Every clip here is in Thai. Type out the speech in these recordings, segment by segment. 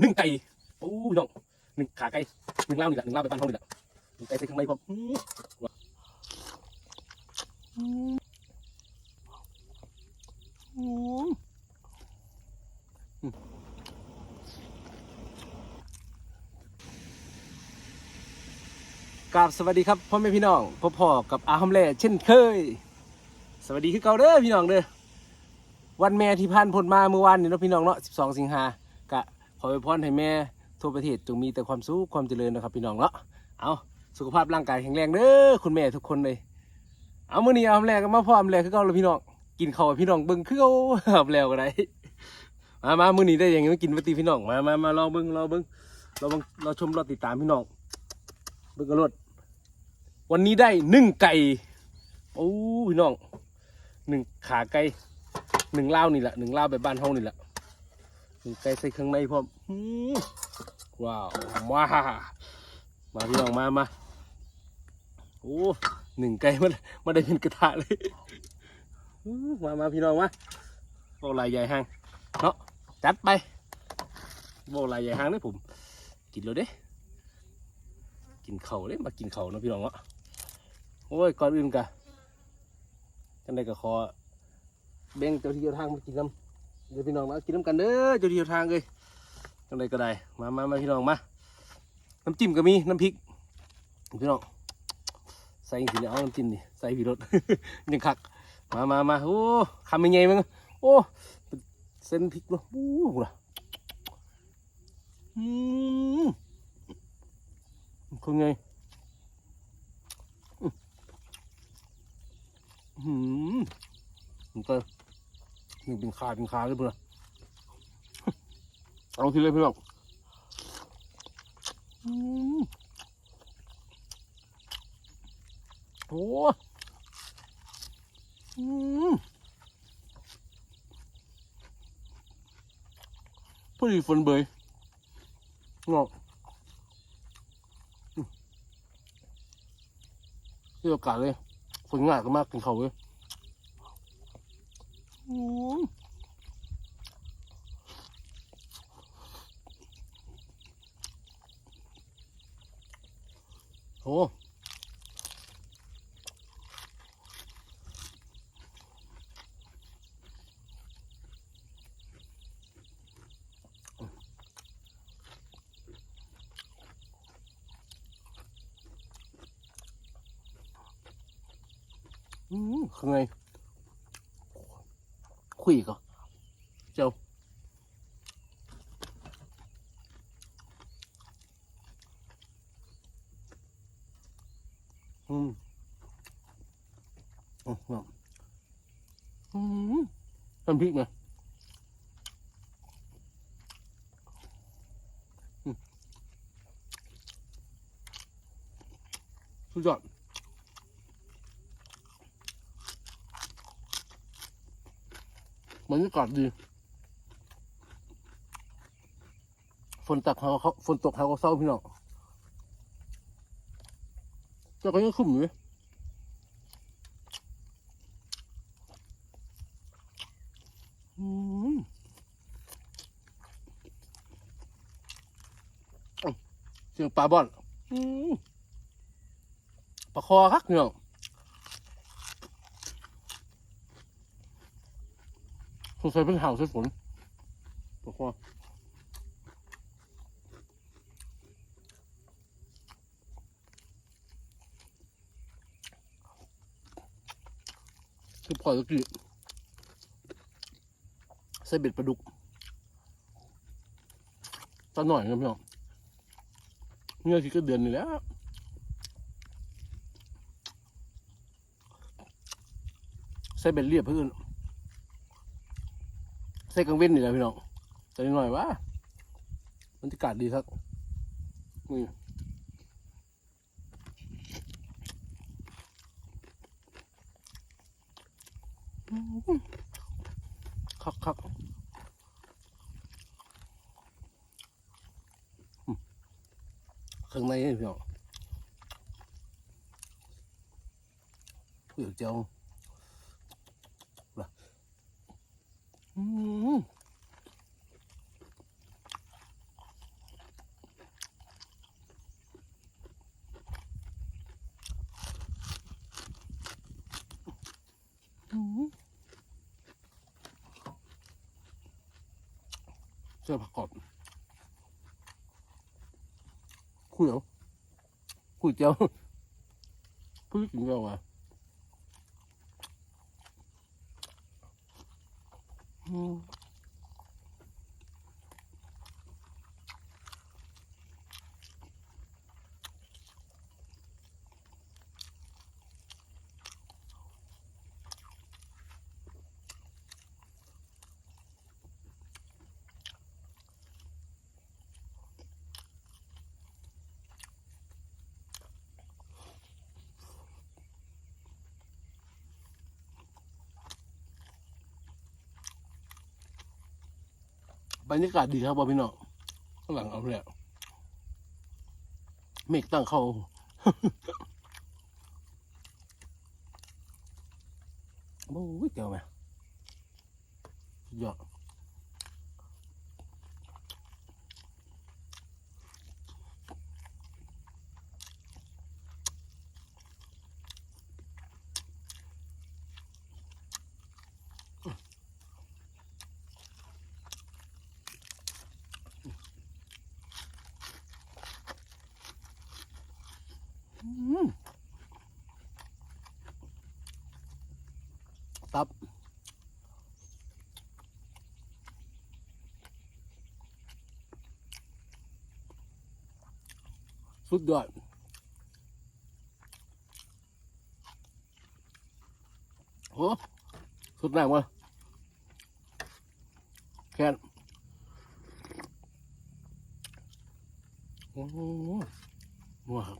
หนึ่งไก่โอ้ยน้องหนึ่งขาไก่หนึ่งเล่านี่แหละหนึ่งเล่าไปบ้านเขานี่แหละหนึ่งไก่ใส่ข้างในพร้อมอืมอืมอืมอืมกราบสวัสดีครับพ่อแม่พี่น้องพ่อพ่อกับอาฮัมเล่เช่นเคย สวัสดีคือเก่าเด้อพี่น้องเด้อวันแม่ที่ผ่านพ้นมาเมื่อวานนี่เนาะพี่น้องเนาะ12 สิงหา ขออวยพรให้แม่ทั่วประเทศจงมีแต่ความสุขความเจริญนะครับพี่น้องเนาะเอาสุขภาพร่างกายแข็งแรงเด้อคุณแม่ทุกคนเลย เอามื้อนี้เอาแรกก็มาพร้อมแรกคือเก่าเลยพี่น้องกินข้าวพี่น้องเบิ่งคือเอาเอาแล้วก็ได้มามามื้อนี้ได้ย่างนี้กินปฏิพี่น้องมามามาลองเบิ่งลองเบิ่งเราเบิ่งเราชมเราติดตามพี่น้องเบิ่งกันรถวันนี้ได้หนึ่งไก่โอ้พี่น้องหนึ่งขาไก่หนึ่งเล่านี่แหละหนึ่งเล่าวแบบบ้านห้องนี่แหละ หนึ่งไก่ใส่เครื่องในพร้อมว้าวว้ามาพี่น้องมามาโอ้หนึ่งไก่มันมันได้เป็นกระทะเลยมามาพี่น้องมาโบลายใหญ่หางเนาะจัดไปโบลายใหญ่หางเลยผม กินเลยเด้กินเข่าเลยมากินเข่านะพี่น้องเนาะโอ้ยก่อนอื่นกะจังไดก็ขอแบ่งเจ้าที่เจ้าทางมากินน้ำ เดี๋ยวพี่น้องมากินน้ำกันเด้อเจ้าที่เจ้าทางเลยจังไดก็ได้มามามาพี่น้องมาน้ำจิ้มก็มีน้ำพริกพี่น้องใส่สิเนี่ยเอาน้ำจิ้มนี่ใส่ผีรสยังคักมามามาโอ้คำยังไงมึงโอ้เส้นพริกเนาะโอ้ล่ะอืมคนไงหืมมันก็ หนึ่งเป็นคาเป็นคาเลยเพื่อนเอาทีเลยเพื่อนอืมโอ้อืมพอดีฝนเบยงอกอืมที่โอกาสเลย ฝนง่ายก็มากกินเขาเลยอืม โอ้อืมคุยก็เจ้าอืมอื มอืมอืมน้ำพริกไหมอืมสุดยอด บรรยากาศดี ฝนตกเขาเขาฝนตกเขาก็เศร้าพี่น้องแต่ก็ยังคุ้มอยู่เลยอืมเสียงปลาบอนอืมปลาคอครับพี่น้อ งสงสัยเป็นห่าวใช่ฝนบอกว่าคือปล่อยตะกี้ใส่เบ็ดปลาดุกตอนหน่อยนะพี่น้องเนี่ยที่ก็เดือนนี่แล้วใส่เบ็ดเรียบเพื่อน ส่กังเว้นนี่แหละพี่น้องแต่นิดหน่อยว่าบรรยากาศดีครับนี่คักคักข้างในนี่พี่น้องเปลือกเจีย เสื้อผักกรอบคุยเหรอคุยเจ้าพูดถึงเราอะอืม บรรยากาศดีครับบอพี่น้องข้างหลังเอาเนี่ยเมฆตั้งเข้าโอ้ยเจ๋วไหมสุดยอด ตับ สุดยอดโอ้สุดแรงวะแค่นโอ้โหว้าว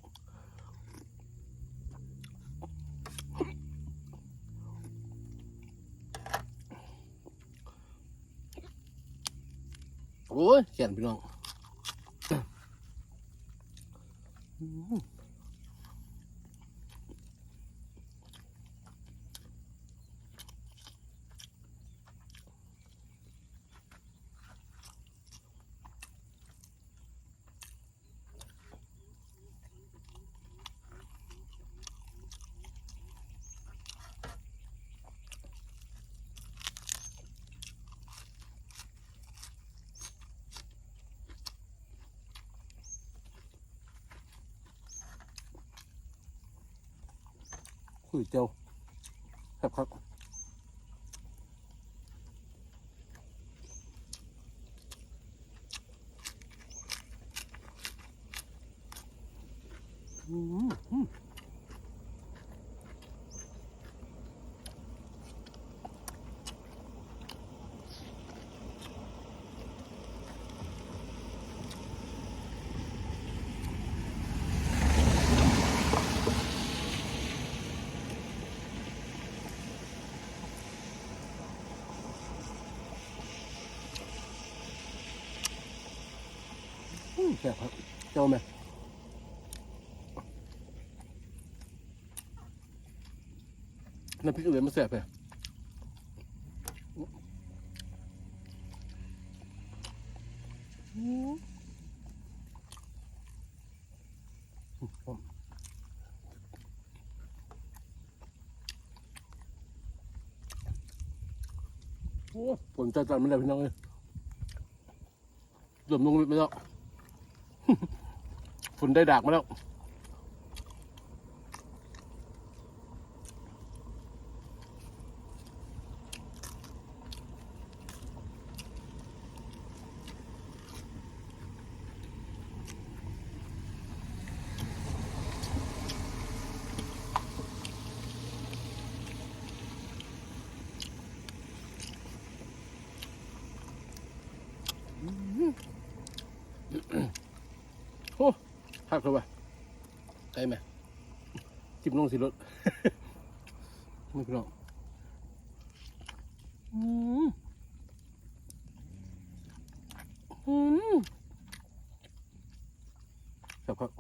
อ้ยแขนพี่น้อง คุยเจียวครับครับอืมอืมอืมแซ่บครับเจ้าไหมน้ำพริกเหลืองมาแซ่บเลยอืมโอ้ฝนจัดจัดไม่ได้พี่น้องเลยเริ่มลงไปแล้ ฝุ่นได้ดากมาแล้ว โอ้ หักเลยว่ะไกลไหมจิ้มลงสิรถไม่พี่น้องอืมอืมครับครับ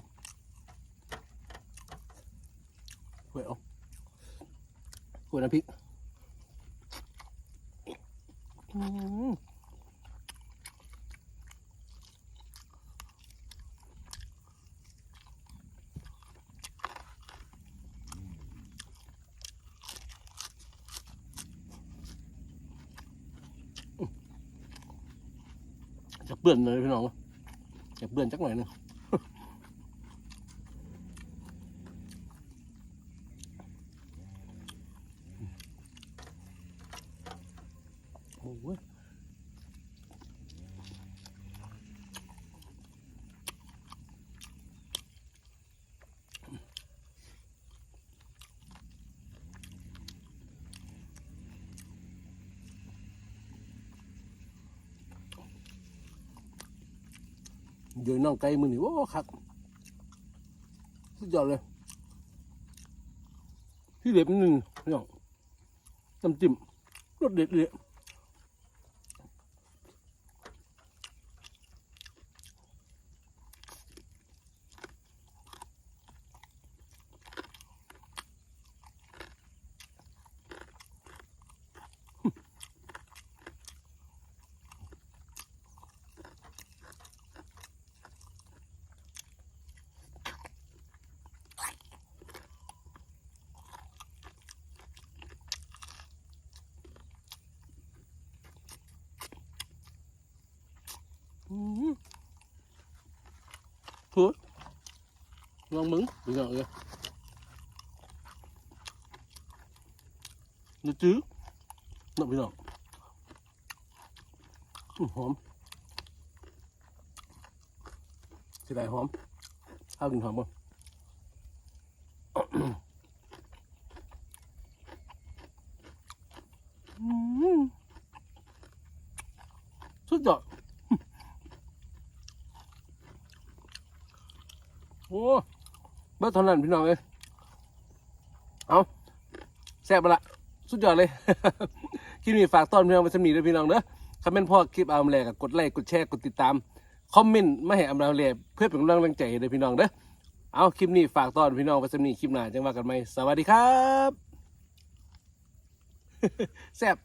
เว้ยเอาขวดน้ำพริกอืม จะเปื่อนเลยพี่น้องจะเปื่อนจักหน่อยนึง โอ้ย เดี๋ยน้องไก่มือนี่โอ้คักสุดยอดเลยที่เด็ดนิดนึงพี่น้องน้ำจิ้มรสเด็ดเลย อืมพูด ลองมึงพี่น้องเลยนึกจื้อน้องพี่น้องอื้อหอมสิได้หอมเอากินหอมบ่ อืมสุดยอด โอ้ เท่านั้นพี่น้องเอ้ยเอาแซ่บปละสุดยอดเลย คลิปนี้ฝากต้อนพี่น้องไปสมีด้วยพี่น้องเด้อคอมเมนต์พ่อคลิปอามาแลกกดไลค์กดแชร์กดติดตาม คอมเมนต์ไม่ให้อำลาแลเพื่อเป็นกำลังใจให้ด้วยพี่น้องเด้อเอาคลิปนี้ฝากต้อนพี่น้องไปสมีคลิปหน้าจังว่ากันไหมสวัสดีครับ แซ่บ